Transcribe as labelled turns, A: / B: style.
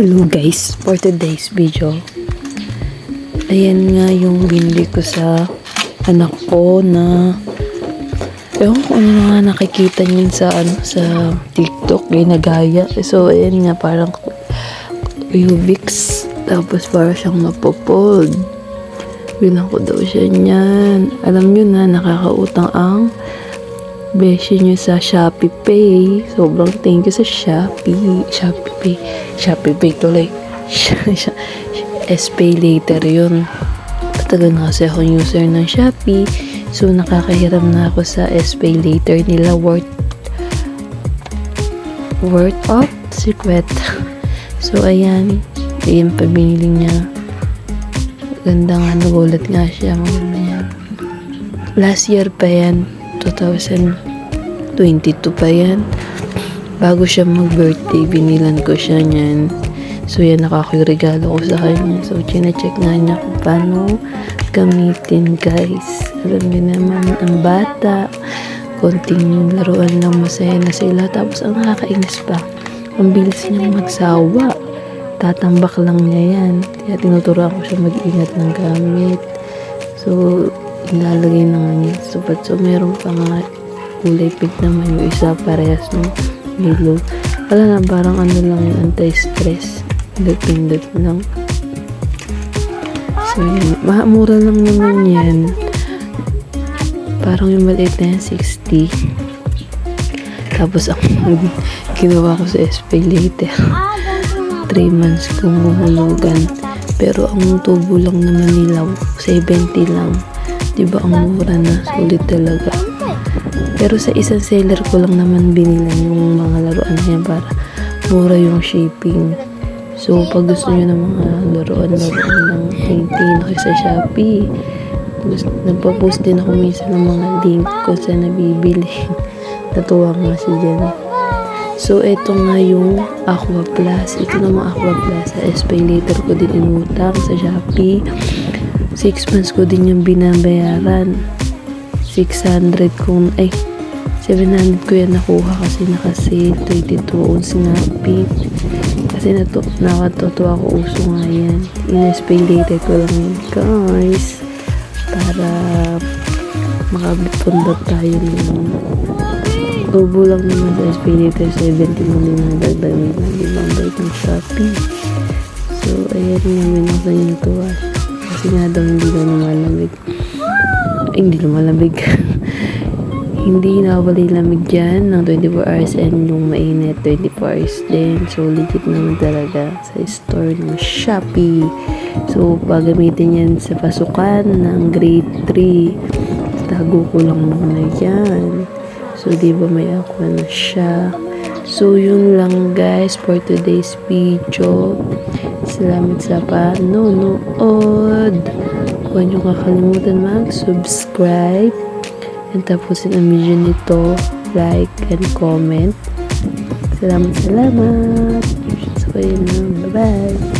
A: Hello guys, for today's video. Ayan nga yung binili ko sa anak ko na Ewan ko ano nga nakikita niyan sa ano sa TikTok ginagaya. So ayan nga parang Ubix tapos para siyang mapopold. Bilang ko daw siya niyan. Alam niyo na nakakautang ang beshi niyo sa Shopee Pay. Sobrang thank you sa Shopee. Shopee Pay. Shopee Pay tuloy. S-Pay later yun. Patagal na kasi akong user ng Shopee. So, nakakahiram na ako sa S-Pay later nila worth worth of secret. So, ayan. Ayan pa niya. Ganda nga, nagulat nga siya. Maganda yan. Last year pa yan. 2022 pa yan. Bago siya mag-birthday, binilan ko siya niyan. So, yan, nakakiregalo ko sa kanya. So, chine-check nga niya kung paano gamitin, guys. Alam niyo naman, ang bata, konting laruan lang masaya na sila. Tapos, ang nakakainis pa, ang bilis niyang magsawa. Tatambak lang niya yan. Kaya tinuturuan ko siya mag-ingat ng gamit. So, ilalagay na nga niya sa supat. So, meron pa nga kulay pink naman yung isa parehas ng yellow. Wala na, parang ano lang yung anti-stress. Pindot-pindot lang. So, yun. Ma- Mura lang naman yan. Parang yung maliit na yan, 60. Tapos, ang ginawa ko sa SP later. 3 months kong mahulugan. Pero ang tubo lang naman nila, 70 lang. Diba ang mura na, sulit talaga. Pero sa isang seller ko lang naman binilan yung mga laruan niya para mura yung shipping. So, pag gusto nyo ng mga laruan-laruan ng painting na sa Shopee, gusto, nagpa-post din ako minsan ng mga link ko sa nabibili. Natuwa nga si Jen. So, ito nga yung Aqua Plus. Ito namang Aqua Plus. Sa SPay later ko din inutang sa Shopee. 6 months ko din yung binabayaran. 600 kung, ay, 700 ko yan nakuha kasi naka-sale 22 on Snappy. Kasi nato, nakatutuwa ko uso nga yan. Later ko lang yun, guys. Para makapundot tayo ng Tubo lang naman sa Espiritu 70 mo din ang dagdag nila. Di ba ang bait ng Shopee? So, ayan nga, binuksan yung tuwa. Kasi nga daw hindi daw lumalamig. Ay, hindi lumalamig. hindi nawawala yung lamig dyan ng 24 hours and yung mainit 24 hours din. So, legit naman talaga sa store ng Shopee. So, pagamitin yan sa pasukan ng grade 3. Tago ko lang muna yan. So, di ba may aqua na siya. So, yun lang guys for today's video. Salamat sa panonood. Huwag niyo kakalimutan mag-subscribe. And tapusin ang video nito. Like and comment. Salamat, salamat. So, yun lang. Bye-bye.